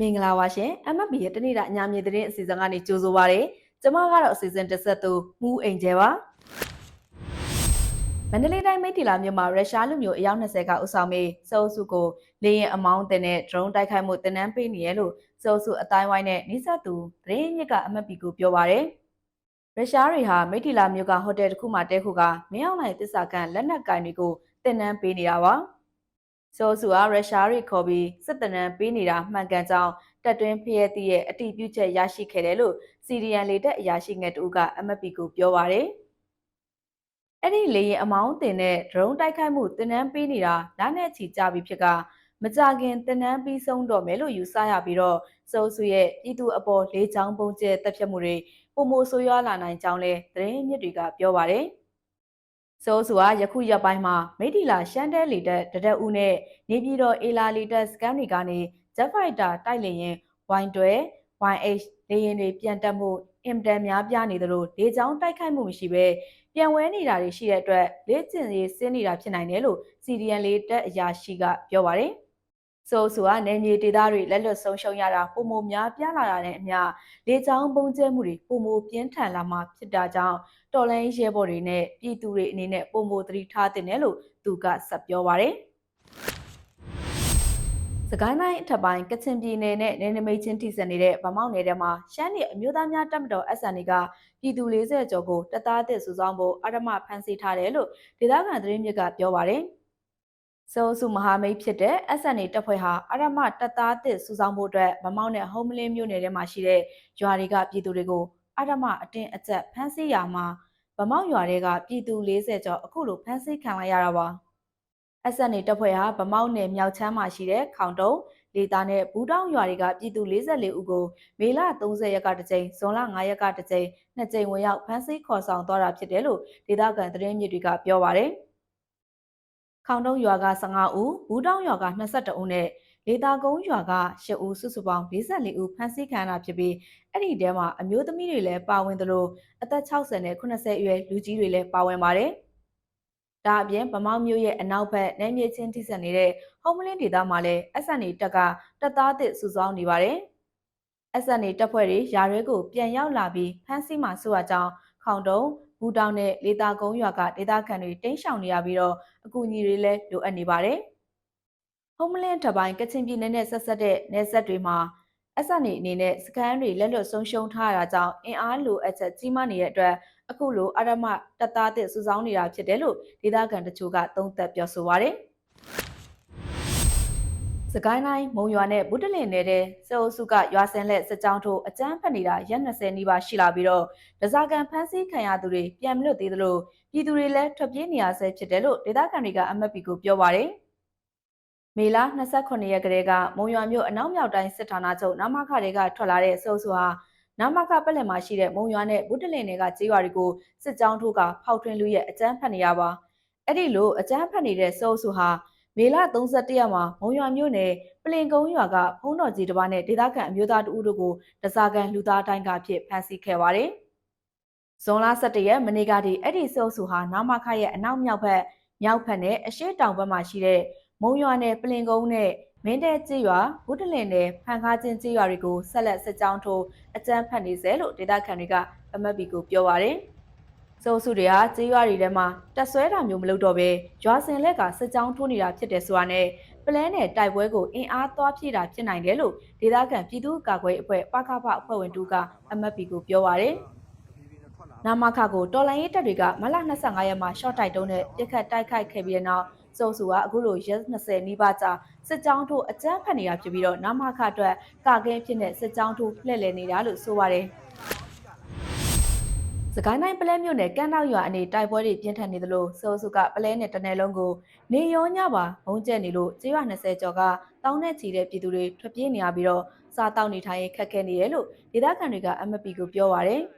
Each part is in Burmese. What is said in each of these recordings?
မင်္ဂလာပါရှင် MFB ရဲ့တနေ့တာအညာမြေသတင်းအစီအစဉ်ကနေကြိုဆိုပါရစေ။ကျွန်မကတော့အစီအစဉ်တစ်ဆက်သူမူအိမ်ကျဲပါ။မန္တလေးတိုင်းမိတ္တီလာမြို့မှာရုရှားလူမျိုးအယောက်20ကဥဆောင်ပြီးစောစုကိုလေရင်အမောင်းတင်တဲ့ drone တိုက်ခိုက်မှုတင်နန်းပေးနေရလို့စောစုအတိုင်းဝိုင်းနဲ့နှိစက်သူသတင်းမြစ်က MFB ကိုပြောပါရစေ။ရုရှားတွေဟာမိတ္တီလာမြို့ကဟိုတယ်တစ်ခုမှာတဲခုကမင်းအောင်နိုင်တစ္ဆာကန်လက်နက်ကင်တွေကိုတင်နန်းပေးနေတာပါ။ ဆိုဆူအားရုရှားတွေခေါ်ပြီးစစ်တနန်းပေးနေတာမှန်ကန်ကြောင်းတက်တွင်းဖျက်သည့်ရဲ့အတိပြုချက်ရရှိခဲ့တယ်လို့စီရီယန်လေတက်အရာရှိငယ်တူက MFP ကိုပြောပါရယ်အဲ့ဒီလေရင်အမောင်းတင်တဲ့ drone တိုက်ခိုက်မှုတင်နန်းပေးနေတာလနဲ့ချီကြပြီးဖြစ်ကမကြခင်တင်နန်းပြီးဆုံးတော့မယ်လို့ယူဆရပြီးတော့စိုးစုရဲ့ပြည်သူအပေါ်လေးချောင်းပုံကျဲတက်ဖြတ်မှုတွေပုံမိုဆိုးရွားလာနိုင်ကြောင်းလဲသတင်းမြစ်တွေကပြောပါတယ်။ စိုးစုဟာယခုရက်ပိုင်းမှာမိတီလာရှန်တဲလီတက်တရက်ဦးနဲ့နေပြည်တော်အေလာလီတက်စကန်တွေကနေ Jet Fighter တိုက်လေရင် Y12 YH လေရင်တွေပြန်တက်မှုအင်တန်များပြနေသလိုလေကြောင်းတိုက်ခိုက်မှုမရှိဘဲပြန်ဝဲနေတာတွေရှိတဲ့အတွက်လေ့ကျင့်ရေးဆင်းနေတာဖြစ်နိုင်တယ်လို့ CDN လေးတက်အရာရှိကပြောပါတယ်။ဆိုဆိုကနေမြေဒေသတွေလက်လွတ်ဆုံးရှုံးရတာပုံမများပြလာတာနဲ့အမျှလေကြောင်းပုံကျဲမှုတွေပုံမပြင်းထန်လာမှဖြစ်တာကြောင့် တော်လိုင်းရဲဘော်တွေနဲ့ပြည်သူတွေအနေနဲ့ပုံမသတိထားတင်တယ်လို့သူကဆက်ပြောပါတယ်။စကိုင်းတိုင်းအထက်ပိုင်းကချင်ပြည်နယ်နဲ့နယ်နိမိတ်ချင်းထိစပ်နေတဲ့ဗမောက်နယ်ထဲမှာရှမ်းပြည်အမျိုးသားများတပ်မတော် SNA ကပြည်သူ40ကျော်ကိုတပ်သားသစ်စုဆောင်းဖို့အရမဖမ်းဆီးထားတယ်လို့ဒေသခံသတင်းမြစ်ကပြောပါတယ်။စိုးစုမဟာမိတ်ဖြစ်တဲ့ SNA တပ်ဖွဲ့ဟာအရမတပ်သားသစ်စုဆောင်းဖို့အတွက်ဗမောက်နဲ့ဟုံးမလင်းမြို့နယ်ထဲမှာရှိတဲ့ရွာတွေကပြည်သူတွေကို အရမအတင်းအကျပ်ဖမ်းဆီးရာမှာဗမောက်ရွာတွေကပြည်သူ40ကျော်အခုလိုဖမ်းဆီးခံလိုက်ရတာပါ။ SNA တပ်ဖွဲ့ဟာဗမောက်နယ်မြောက်ချမ်းမှာရှိတဲ့ခေါင်တုံလေသားနဲ့ဘူးတောင်းရွာတွေကပြည်သူ44ဦးကိုမေလ30ရက်ကတစ်ကြိမ်ဇွန်လ9ရက်ကတစ်ကြိမ်နှစ်ကြိမ်ဝင်ရောက်ဖမ်းဆီးခေါ်ဆောင်သွားတာဖြစ်တယ်လို့ဒေသခံသတင်းမြစ်တွေကပြောပါတယ်။ခေါင်တုံရွာက15ဦးဘူးတောင်းရွာက22ဦးနဲ့ လေတာကုန်းရွာက10ဦးစုစုပေါင်း44ဦးဖမ်းဆီးခံရတာဖြစ်ပြီးအဲ့ဒီတဲမှာအမျိုးသမီးတွေလည်းပါဝင်သလိုအသက်60နဲ့80အရွယ်လူကြီးတွေလည်းပါဝင်ပါတယ်။ဒါအပြင်ဗမောက်မြို့ရဲ့အနောက်ဘက်နယ်မြေချင်းထိစပ်နေတဲ့ဟုံးမလင်းဒေသမှာလည်း SNA တပ်ကတပ်သားသစ်စုဆောင်းနေပါတယ်။ SNA တပ်ဖွဲ့တွေယာရဲကိုပြန်ရောက်လာပြီးဖမ်းဆီးမှဆိုရကြောင်းခေါင်တုံဘူတောင်နဲ့လေတာကုန်းရွာကဒေသခံတွေတိမ်းရှောင်နေရပြီးတော့အကူအညီတွေလည်းလိုအပ်နေပါတယ်။ ဟုံးမလင်းထပိုင်းကချင်ပြည်နယ်နဲ့ဆက်ဆက်တဲ့နယ်စပ်တွေမှာအဆက်နေအနေနဲ့စကန်တွေလက်လွတ်ဆုံးရှုံးထားတာကြောင့်အင်အားလိုအပ်ချက်ကြီးမားနေတဲ့အတွက်အခုလိုအရမတပ်သားသစ်စုဆောင်းနေတာဖြစ်တယ်လို့ဒေသခံတချို့ကသုံးသပ်ပြောဆိုပါရယ်စကိုင်းတိုင်းမုံရွာနဲ့ဗုဒ္ဓလင်နယ်တဲ့စေအုပ်စုကရွာစင်လက်စကြောင်းထိုးအကြမ်းဖက်နေတာရက်20နီးပါးရှိလာပြီးတော့ဒဇာကန်ဖမ်းဆီးခံရသူတွေပြန်မလွတ်သေးသလိုပြည်သူတွေလည်းထွက်ပြေးနေရဆဲဖြစ်တယ်လို့ဒေသခံတွေက MFP ကိုပြောပါရယ်။ မေလ28ရက်ကလေးကမုံရွာမြို့အနောက်မြောက်တိုင်းစစ်ဌာနချုပ်နမခတွေကထွက်လာတဲ့စုပ်စုဟာနမခပက်လက်မှာရှိတဲ့မုံရွာနဲ့ဗုဒ္ဓလင်တွေကကြေးရွာတွေကိုစစ်ကြောင်းထိုးကဖောက်ထွင်းလူရဲ့အကြမ်းဖက်နေရပါအဲ့ဒီလိုအကြမ်းဖက်နေတဲ့စုပ်စုဟာမေလ31ရက်မှာမုံရွာမြို့နယ်ပလင်ကုန်းရွာကဖုံးတော်ကြီးတစ်ပါးနဲ့ဒေသခံအမျိုးသားတဦးတို့ကိုတစားကန်လူသားတိုင်းကဖြစ်ဖမ်းဆီးခဲ့ပါတယ်။ဇွန်လ17ရက်မနေ့ကတည်းအဲ့ဒီစုပ်စုဟာနမခရဲ့အနောက်မြောက်ဘက်မြောက်ဘက်နဲ့အရှေ့တောင်ဘက်မှာရှိတဲ့ မုံရွာနယ်ပလင်ကုန်းနဲ့မင်းတဲကြေးရွာဘုဒ္ဓလင်နယ်ဖန်ခါချင်းကြေးရွာတွေကိုဆက်လက်စစ်ကြောင်းထိုးအကြမ်းဖက်နေစေလို့ဒေသခံတွေက MFB ကိုပြောပါရယ်။စိုးစုတွေဟာကြေးရွာတွေထဲမှာတက်ဆွဲတာမျိုးမလုပ်တော့ဘဲရွာစင်လက်ကစစ်ကြောင်းထိုးနေတာဖြစ်တယ်ဆိုတာနဲ့ပလဲနယ်တိုက်ပွဲကိုအင်အားသွားဖြည့်တာဖြစ်နိုင်တယ်လို့ဒေသခံပြည်သူ့ကာကွယ်အဖွဲ့ပကဖအဖွဲ့ဝင်တူက MFB ကိုပြောပါရယ်။နာမခကိုတော်လိုင်းရေးတပ်တွေကမလ25ရက်မှာရှော့တိုက်တုံးနဲ့ပြစ်ခတ်တိုက်ခိုက်ခဲ့ပြီးတဲ့နောက် စုံစုကအခုလိုရက်20နီးပါးကြာစစ်ကြောင်းထိုးအကြမ်းဖက်နေတာဖြစ်ပြီးတော့နမခအတွက်ကာကင်းဖြစ်တဲ့စစ်ကြောင်းထိုးလှည့်လည်နေတာလို့ဆိုပါတယ်စကိုင်းတိုင်းပလဲမြို့နယ်ကန်းနောက်ရွာအနေတိုက်ပွဲတွေပြင်းထန်နေသလိုစိုးစုကပလဲနယ်တနယ်လုံးကိုနေရောညပါဘုံကျက်နေလို့ကျေးရွာ20ကျော်ကတောင်းနဲ့ချီတဲ့ပြည်သူတွေထွက်ပြေးနေရပြီးတော့စားတောက်နေထိုင်ရခက်ခဲနေတယ်လို့ဒေသခံတွေက MPP ကိုပြောပါရယ်။ပ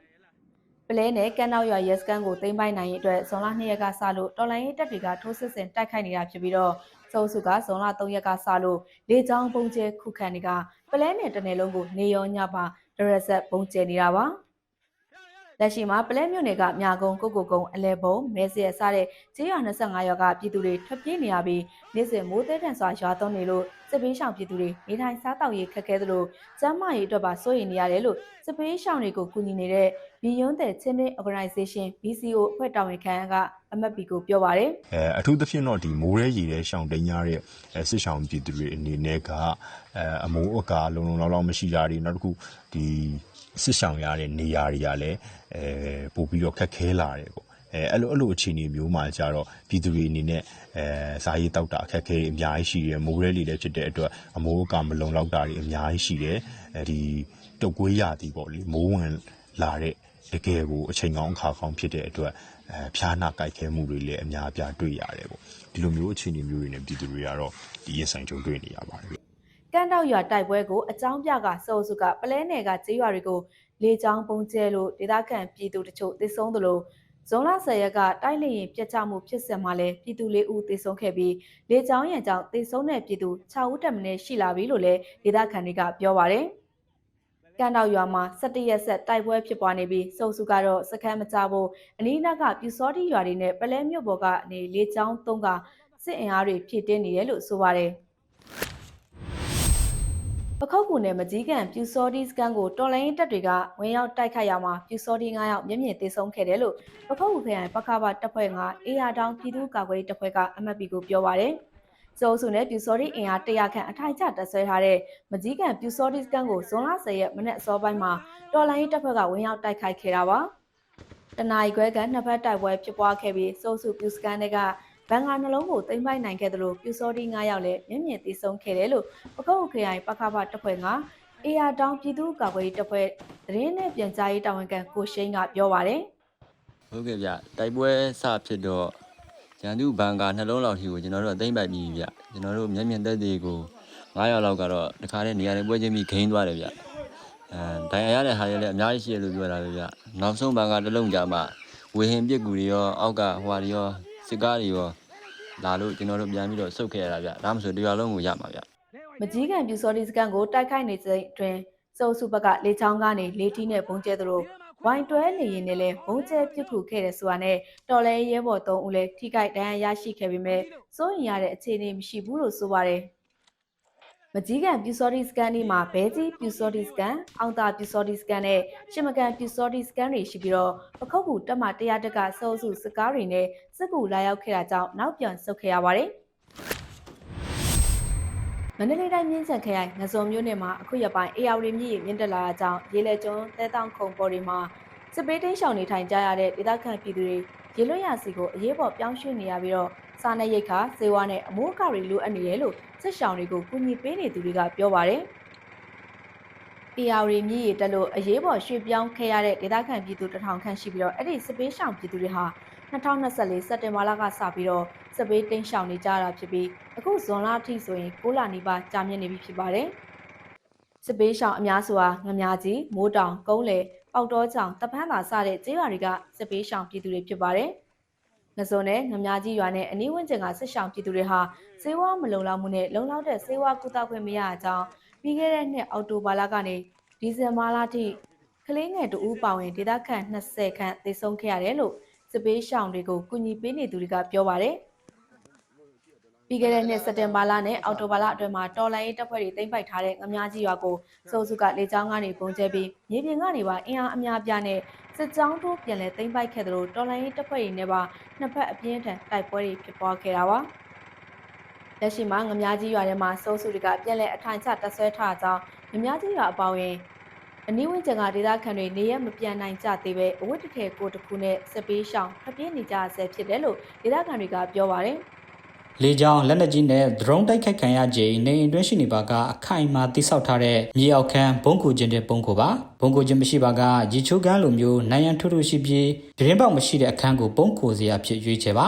လဲနဲ့ကန်နောက်ရွာရဲစခန်းကိုသိမ်းပိုက်နိုင်ရေးအတွက်ဇွန်လ2ရက်ကစလို့တော်လိုင်းရေးတပ်တွေကထိုးစစ်ဆင်တိုက်ခိုက်နေတာဖြစ်ပြီးတော့စုံစုကဇွန်လ3ရက်ကစလို့လေကြောင်းပုံကျဲခုခံနေကပလဲနဲ့တနယ်လုံးကိုနေရောညပါဒရက်ဆက်ပုံကျဲနေတာပါဒလက်ရှိမှာပလဲမြို့နယ်ကမြကုံကိုကိုကုံအလဲဘုံမဲစရစတဲ့ကျေးရွာ25ရွာကပြည်သူတွေထွက်ပြေးနေရပြီးနေ့စဉ်မိုးသေးတန်စွာရွာသွန်းနေလို့ စစ်ပေးရှောင်ပြည်သူတွေနေထိုင်စားတောက်ရေးခက်ခဲသလိုကျန်းမာရေးအတွက်ပါစိုးရိမ်နေရတယ်လို့စစ်ပေးရှောင်တွေကိုကူညီနေတဲ့ဘီယွန်းတဲ့ချင်းချင်း organization BCO အဖွဲ့တာဝန်ခံကအမတ်ပီကိုပြောပါတယ်အဲအထူးသဖြင့်တော့ဒီမိုးရဲရည်တဲ့ရှောင်းတိန်ရတဲ့အဲစစ်ရှောင်းပြည်သူတွေအနေနဲ့ကအဲအမိုးအကာလုံလုံလောက်လောက်မရှိတာတွေနောက်တစ်ခုဒီစစ်ရှောင်းရတဲ့နေရာတွေကလည်းအဲပို့ပြီးတော့ခက်ခဲလာတယ်ပေါ့ အဲအဲ့လိုအဲ့လိုအခြေအနေမျိုးမှာကြတော့ပြည်သူတွေအနေနဲ့အဲစာရေးတောက်တာအခက်အခဲတွေအများကြီးရှိတယ်မိုးရဲလေးလည်းဖြစ်တဲ့အတွက်အမိုးအကာမလုံလောက်တာတွေအများကြီးရှိတယ်အဲဒီတုတ်ကွေးရသည်ပေါ့လေမိုးဝင်လာတဲ့တကယ်ကိုအချိန်ကောင်းအခါကောင်းဖြစ်တဲ့အတွက်အဲဖျားနာကြိုက်ခဲမှုတွေလည်းအများအပြားတွေ့ရတယ်ပေါ့ဒီလိုမျိုးအခြေအနေမျိုးတွေနဲ့ပြည်သူတွေကတော့ဒီရင်ဆိုင်ကြုံတွေ့နေရပါတယ်ကန်းတောက်ရွာတိုက်ပွဲကိုအကြောင်းပြကစောစုကပလဲနယ်ကကျေးရွာတွေကိုလေကြောင်းပုံကျဲလို့ဒေသခံပြည်သူတချို့သေဆုံးသလို ဇွန်လ10ရက်ကတိုက်လေရင်ပြတ်ကျမှုဖြစ်စဉ်မှာလည်းပြည်သူ၄ဦးသေဆုံးခဲ့ပြီးလေကြောင်းရန်ကြောင့်သေဆုံးတဲ့ပြည်သူ6ဦးတက်မင်းရှိလာပြီလို့လည်းဒေသခံတွေကပြောပါတယ်။ကန်တောက်ရွာမှာ17ရက်ဆက်တိုက်ပွဲဖြစ်ပွားနေပြီးစုံစုကတော့စခန်းမကြဖို့အနီးအနားကပြူစောတိရွာတွေနဲ့ပလဲမြို့ပေါ်ကနေလေကြောင်းသုံးကစစ်အင်အားတွေဖြည့်တင်းနေတယ်လို့ဆိုပါတယ်။ ပခုတ်ကူနယ်မကြီးကန်ပြူစောတိစကန်ကိုတော်လိုင်းတပ်တွေကဝင်ရောက်တိုက်ခိုက်ရမှာပြူစောတိ9ယောက်မျက်မြင်သေဆုံးခဲ့တယ်လို့ပခုတ်ကူခရိုင်ပခဘတပ်ဖွဲ့ကအေယာတောင်ပြည်သူ့ကာကွယ်ရေးတပ်ဖွဲ့ကအမတ်ပီကိုပြောပါတယ်။စိုးစုနဲ့ပြူစောတိအင်အား100ခန့်အထိုင်ကျတပ်ဆွဲထားတဲ့မကြီးကန်ပြူစောတိစကန်ကိုဇွန်လ10ရက်မနေ့အစောပိုင်းမှာတော်လိုင်းတပ်ဖွဲ့ကဝင်ရောက်တိုက်ခိုက်ခဲ့တာပါ။တနအီခွဲကနှစ်ဖက်တိုက်ပွဲဖြစ်ပွားခဲ့ပြီးစိုးစုပြူစကန်တွေက ဘန်ကာနှလုံးကိုသိမ်းပိုက်နိုင်ခဲ့သလိုပြူစောတိ9ယောက်လည်းမျက်မြင်သေဆုံးခဲ့တယ်လို့ပခုတ်ခရိုင်ပခဘတပ်ဖွဲ့ကအေယာတောင်ပြည်သူ့ကာကွယ်ရေးတပ်ဖွဲ့သတင်းနဲ့ပြန်ကြားရေးတာဝန်ခံကိုရှိန်ကပြောပါတယ်ဟုတ်ကဲ့ဗျတိုက်ပွဲစဖြစ်တော့ရန်သူဘန်ကာနှလုံးလောက်ထိကိုကျွန်တော်တို့အသိမ့်ပိုက်ပြီးဗျကျွန်တော်တို့မျက်မြင်သက်တွေကို900လောက်ကတော့တခါတည်းနေရာတွေပွဲချင်းပြီးဂိမ်းသွားတယ်ဗျအဲဒိုင်ရရတဲ့ဟာတွေလည်းအများကြီးရှိတယ်လို့ပြောတာပဲဗျနောက်ဆုံးဘန်ကာတစ်လုံးကြမှာဝေဟင်ပြစ်ကူတွေရောအောက်ကဟွာတွေရောစစ်ကားတွေရော လာလို့ကျွန်တော်တို့ပြန်ပြီးတော့စုတ်ခဲ့ရတာဗျဒါမှမဟုတ်တရားလုံးကိုရမှာဗျမကြီးကန်ပြူစောတိစကန်ကိုတိုက်ခိုက်နေချိန်အတွင်းစုံစုဘက်ကလေချောင်းကနေလေထီးနဲ့ဘုံကျဲသလိုဝိုင်တွဲလေရင်နဲ့လည်းဘုံကျဲပြစ်ခုခဲ့တဲ့ဆိုတာနဲ့တော်လဲရဲဘော်၃ဦးလည်းထိခိုက်ဒဏ်ရာရရှိခဲ့ပေမဲ့စိုးရင်ရတဲ့အခြေအနေမရှိဘူးလို့ဆိုပါတယ် မကြီးကန်ပြူစောတိစကန်ဒီမှာဘဲကြီးပြူစောတိစကန်အောင်တာပြူစောတိစကန်နဲ့ရှစ်မကန်ပြူစောတိစကန်တွေရှိပြီးတော့ပခုတ်ကူတက်မှ100တက်ကစောစုစကားတွေနဲ့စစ်ကူလာရောက်ခဲ့တာကြောင့်နောက်ပြန်ဆုတ်ခဲ့ရပါတယ်မန္တလေးတိုင်းမြင်းချံခရိုင်ငစုံမြို့နယ်မှာအခုရက်ပိုင်းအေယာဝတီမြစ်ရေမြင့်တက်လာတာကြောင့်ရေလက်ကျွန်းတဲတောင်ခုံပေါ်တွေမှာစစ်ပေးတင်းရှောင်နေထိုင်ကြရတဲ့ဒေသခံပြည်သူတွေရေလွတ်ရစီကိုအရေးပေါ်ပြောင်းရွှေ့နေရပြီးတော့ စားနပ်ရိက္ခာစေဝါနဲ့အမိုးအကာတွေလိုအပ်နေတယ်လို့စစ်ရှောင်တွေကိုကူညီပေးနေသူတွေကပြောပါတယ်။အေယာဝတီမြစ်ရေတက်လို့အရေးပေါ်ရွှေ့ပြောင်းခဲ့ရတဲ့ဒေသခံပြည်သူတစ်ထောင်ခန့်ရှိပြီးတော့အဲ့ဒီစစ်ပေးရှောင်ပြည်သူတွေဟာ2024စက်တင်ဘာလကစပြီးတော့စစ်ပေးတင်းရှောင်နေကြတာဖြစ်ပြီးအခုဇွန်လအထိဆိုရင်6လနီးပါးကြာမြင့်နေပြီဖြစ်ပါတယ်။စစ်ပေးရှောင်အများစုဟာငများကြီးမိုးတောင်ကုန်းလေပေါက်တော်ချောင်တပန်းသာစတဲ့ကျေးရွာတွေကစစ်ပေးရှောင်ပြည်သူတွေဖြစ်ပါတယ်။ ငစုံနဲ့ငများကြီးရွာနဲ့အနီးဝန်းကျင်ကစစ်ရှောင်ပြည်သူတွေဟာစေဝါမလုံလောက်မှုနဲ့လုံလောက်တဲ့စေဝါကုသခွင့်မရအကြောင်းပြီးခဲ့တဲ့နှစ်အောက်တိုဘာလကနေဒီဇင်ဘာလထိကလေးငယ်တူဦးပါဝင်ဒေသခံ20ခန့်သေဆုံးခဲ့ရတယ်လို့စစ်ပေးရှောင်တွေကိုကူညီပေးနေသူတွေကပြောပါတယ်။ပြီးခဲ့တဲ့နှစ်စက်တင်ဘာလနဲ့အောက်တိုဘာလအတွင်းမှာတော်လိုင်းရေးတပ်ဖွဲ့တွေသိမ်းပိုက်ထားတဲ့ငမားကြီးရွာကိုစိုးစုကလေကြောင်းကနေပုံကျဲပြီးမြေပြင်ကနေပါအင်အားအများပြားနဲ့ စစ်ကြောင်းတို့ပြန်လည်သိမ်းပိုက်ခဲ့သလိုတော်လိုင်းရေးတပ်ဖွဲ့တွေနဲ့ပါနှစ်ဖက်အပြင်းထန်တိုက်ပွဲတွေဖြစ်ပွားခဲ့တာပါ။လက်ရှိမှာငမားကြီးရွာထဲမှာစိုးစုတွေကပြန်လည်အထိုင်ချတပ်ဆွဲထားကြောင်းငမားကြီးရွာအပေါင်းရင်အနီးဝန်းကျင်ကဒေသခံတွေနေရမပြန်နိုင်ကြသေးပဲအဝတ်တစ်ထည်ကိုတစ်ခုနဲ့စစ်ပေးရှောင်ဖပြင်းနေကြဆဲဖြစ်တယ်လို့ဒေသခံတွေကပြောပါတယ်။ လေကြောင်းလက်နက်ကြီးနဲ့ drone တိုက်ခိုက်ခံရချိန်နေအိမ်တွင်းရှိနေပါကအခိုင်အမာတိဆောက်ထားတဲ့မြေအောက်ခန်းဘုံကူခြင်းတဲ့ဘုံကူပါဘုံကူခြင်းမရှိပါကရေချိုးကန်းလိုမျိုးနိုင်ရန်ထွတ်ထွတ်ရှိပြီးဒရင်ပေါက်မရှိတဲ့အခန်းကိုဘုံကူစရာဖြစ်ရွေးချယ်ပါ